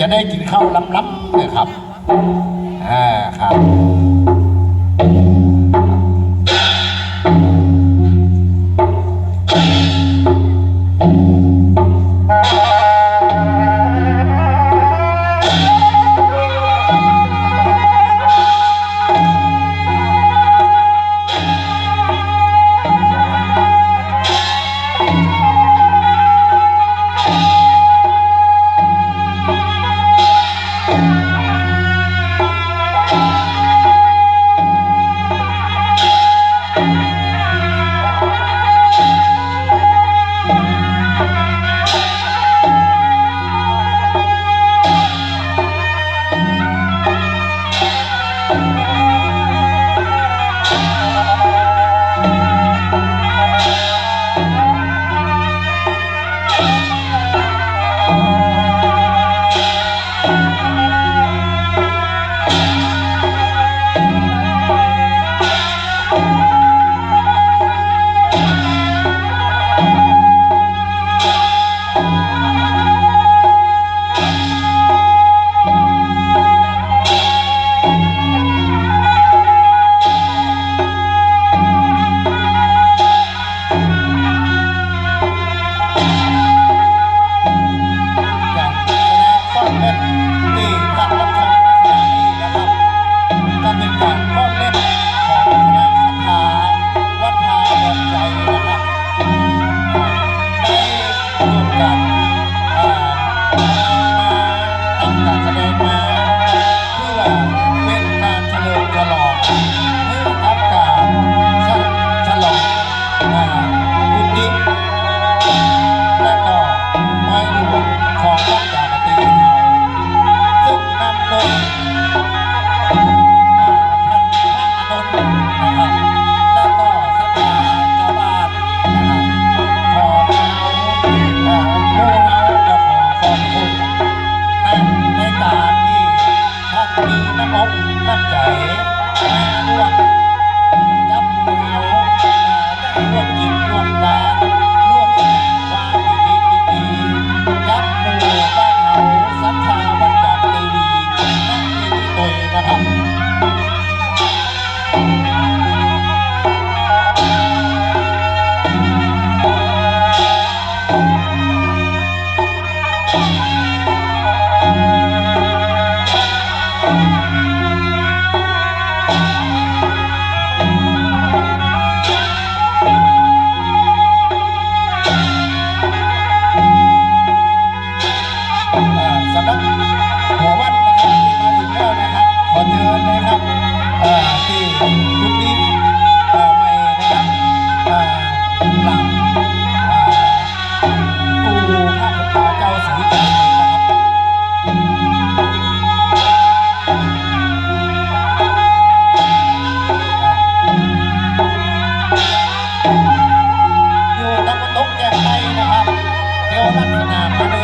จะได้กินข้าวล้ำๆเลยครับอ่าครับ Música ไปนะครับเดี๋ยวลักษณะมา